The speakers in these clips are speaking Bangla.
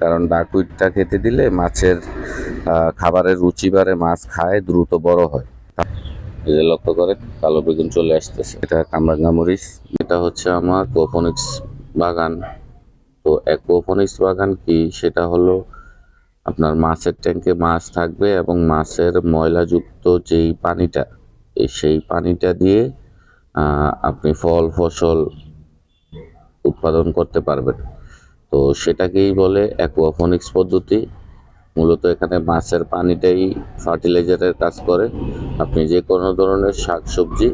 কারণ ডাকুইটটা খেতে দিলে মাছের খাবারের রুচি বাড়ে, মাছ খায়, দ্রুত বড় হয়। লক্ষ্য করেন, কালো বেগুন চলে আসতেছে। এটা কামরাঙ্গা মরিচ। এটা হচ্ছে আমার কোফোনিক্স বাগান। তো অ্যাকোফোনিক্স বাগান কি? সেটা হলো আপনার মাছের ট্যাঙ্কে মাছ থাকবে এবং মাছের ময়লাযুক্ত যেই পানিটা সেই পানিটা দিয়ে আপনি ফল, ফসল উৎপাদন করতে পারবেন। তো সেটাকেই বলে অ্যাকোয়াফোনিক্স পদ্ধতি। মূলত এখানে মাছের পানিটাই ফার্টিলাইজারের কাজ করে। আপনি যে কোনো ধরনের শাকসবজি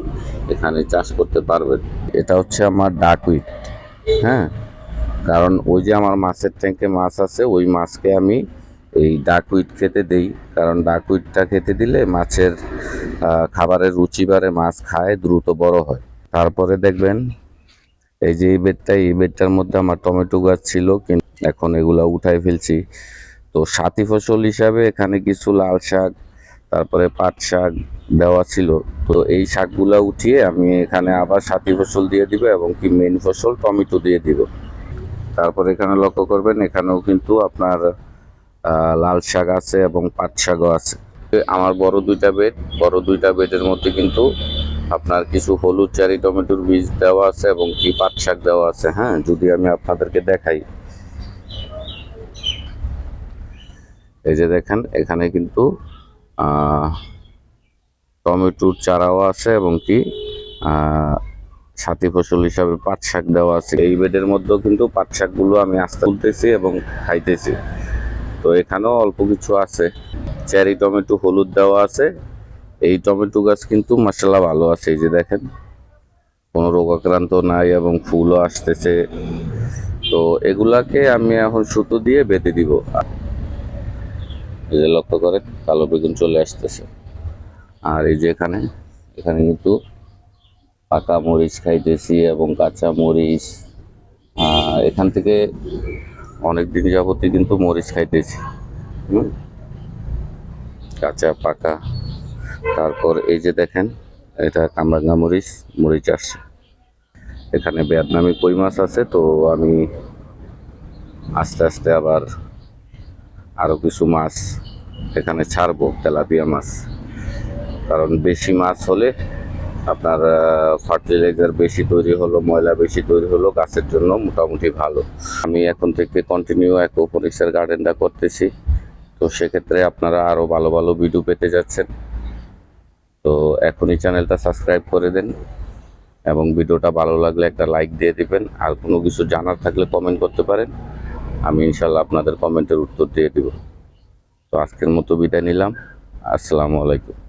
এখানে চাষ করতে পারবেন। এটা হচ্ছে আমার ডাকউইট হ্যাঁ কারণ ওই যে আমার মাছের ট্যাঙ্কে মাছ আছে, ওই মাছকে আমি এই ডাকউইট খেতে দেই। কারণ ডাকউইটটা খেতে দিলে মাছের খাবারের রুচি বাড়ে, মাছ খায়, দ্রুত বড় হয়। তারপরে দেখবেন এই যে এই বেডটা এই বেডটার মধ্যে আমার টমেটো গাছ ছিল কিন্তু এখন এগুলা উঠাই ফেলছি। তো সাথী ফসল হিসাবে এখানে কিছু লাল শাক, তারপরে পাট শাক দেওয়া ছিল। তো এই শাকগুলা উঠিয়ে আমি এখানে আবার সাথী ফসল দিয়ে দিব এবং কি মেন ফসল টমেটো দিয়ে দিব। তারপর এখানে লক্ষ্য করবেন, এখানেও কিন্তু আপনার লাল শাক আছে এবং পাট শাকও আছে। আমার বড় দুইটা বেড বড় দুইটা বেডের মধ্যে কিন্তু আপনার কিছু হলুদ চারি টমেটোর বীজ দেওয়া আছে এবং কি পাট শাক দেওয়া আছে হ্যাঁ? যদি আমি আপনাদেরকে দেখাই। এই যে দেখেন, এখানে কিন্তু টমেটোর চারাও আছে এবং কি সাথী ফসল হিসাবে পাট শাক দেওয়া আছে। এই বেডের মধ্যেও কিন্তু পাট শাকগুলো আমি আস্তে তুলতেছি এবং খাইতেছি। তো এখানেও অল্প কিছু আছে। চেরি, টমেটো, হলুদ দেওয়া আছে। এই টমেটো গাছ কিন্তু মাসাল্লাহ ভালো আছে, এই যে দেখেন। কোনো রোগাক্রান্ত নাই এবং ফুলও আসতেছে। তো এগুলাকে আমি এখন সুতো দিয়ে বেঁধে দিব। এই যে লক্ষ্য করে কালো বেগুন চলে আসতেছে। আর এই যে এখানে এখানে কিন্তু পাকা মরিচ খাইতেছি এবং কাঁচা মরিচ। এখান থেকে অনেক দিন যাবতই কিন্তু মরিচ খাইতেছি? কাঁচা, পাকা। তারপর এই যে দেখেন, এটা কামরাঙ্গা মরিচ মরিচ আসছে। এখানে ভিয়েতনামি কই মাছ আছে, তো আমি আস্তে আস্তে আবার আরও কিছু মাছ এখানে ছাড়বো, তেলাপিয়া মাছ। কারণ বেশি মাছ হলে আপনার ফার্টিলাইজার বেশি তৈরি হলো, ময়লা বেশি তৈরি হলো, গাছের জন্য মোটামুটি ভালো। আমি এখন থেকে কন্টিনিউ অ্যাকোপনিক্সের গার্ডেনটা করতেছি। তো সেক্ষেত্রে আপনারা আরও ভালো ভালো ভিডিও পেতে যাচ্ছেন। তো এখনই চ্যানেলটা সাবস্ক্রাইব করে দেন এবং ভিডিওটা ভালো লাগলে একটা লাইক দিয়ে দিবেন। আর কোনো কিছু জানার থাকলে কমেন্ট করতে পারেন। আমি ইনশাল্লাহ আপনাদের কমেন্টের উত্তর দিয়ে দিব। তো আজকের মতো বিদায় নিলাম। আসসালামু আলাইকুম।